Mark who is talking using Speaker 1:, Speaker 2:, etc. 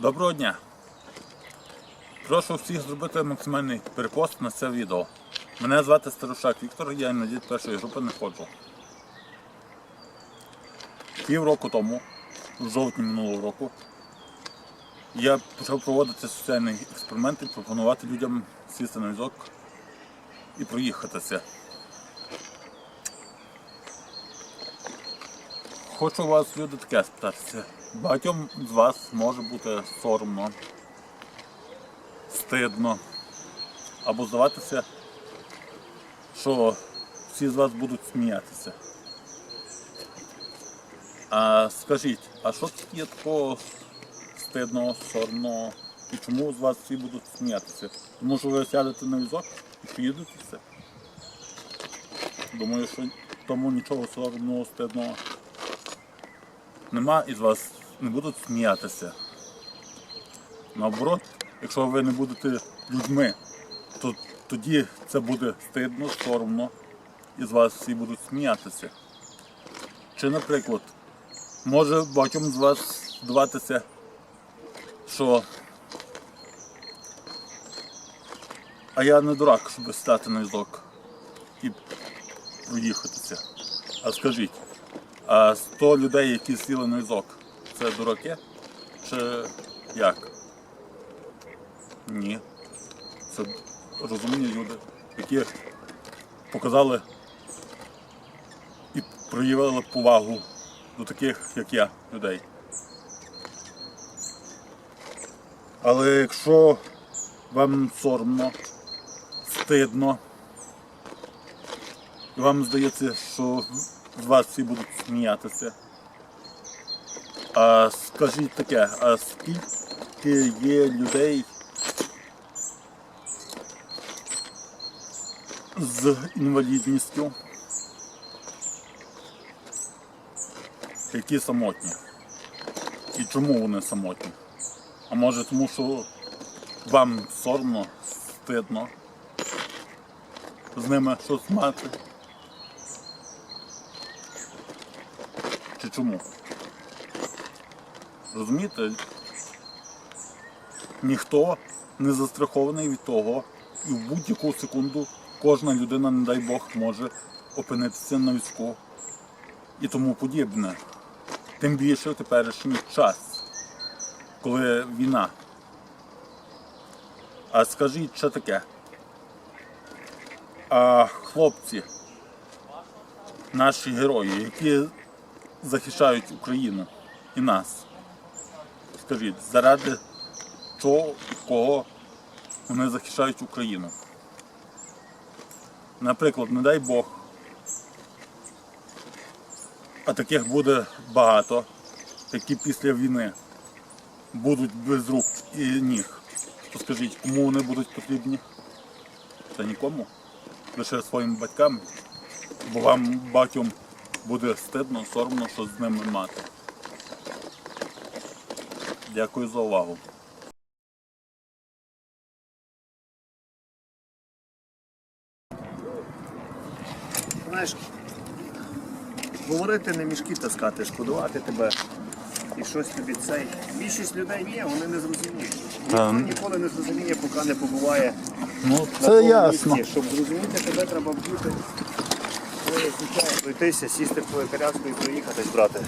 Speaker 1: Доброго дня! Прошу всіх зробити максимальний перепост на це відео. Мене звати Старушак Віктор, я інвалід першої групи не ходжу. Пів року тому, в жовтні минулого року, я почав проводити соціальний експеримент і пропонувати людям сісти на візок і проїхатися. Хочу вас, люди, таке спитатися. Багатьом з вас може бути соромно, стидно, або здаватися, що всі з вас будуть сміятися. А скажіть, а що тут є такого стидного, соромного? І чому з вас всі будуть сміятися? Тому що ви сядете на візок і поїдете все. Думаю, що тому нічого соромного, стидного нема і з вас не будуть сміятися. Наоборот, якщо ви не будете людьми, то тоді це буде стидно, соромно, і з вас всі будуть сміятися. Чи, наприклад, може багатьом з вас здаватися, що а я не дурак, щоб стати на візок і проїхатися. А скажіть, 100 людей, які сіли на візок, це дураки? Чи як? Ні. Це розумні люди, які показали і проявили повагу до таких, як я, людей. Але якщо вам соромно, стидно, і вам здається, що з вас всі будуть сміятися. А скажіть таке, а скільки є людей з інвалідністю, які самотні? І чому вони самотні? А може тому, що вам соромно, стидно з ними щось мати? Чи чому? Розумієте? Ніхто не застрахований від того, і в будь-яку секунду кожна людина, не дай Бог, може опинитися на візку і тому подібне. Тим більше в теперішній час, коли війна. А скажіть, що таке? А хлопці, наші герої, які захищають Україну і нас. Скажіть, заради чого кого вони захищають Україну? Наприклад, не дай Бог. А таких буде багато, які після війни будуть без рук і ніг. То скажіть, кому вони будуть потрібні? Та нікому. Лише своїм батькам. Бо вам багатьом буде стидно, соромно, що з ними мати. Дякую за увагу.
Speaker 2: Знаєш, говорити не мішки таскати, шкодувати тебе і щось тобі цей. Більшість людей є, вони не зрозуміють. Ніхто ніколи не зрозуміє, поки не побуває
Speaker 1: Ну,
Speaker 2: на тому місці. Щоб зрозуміти тебе, треба вдіти життя, пройтися, сісти в коляску і проїхатись, брати.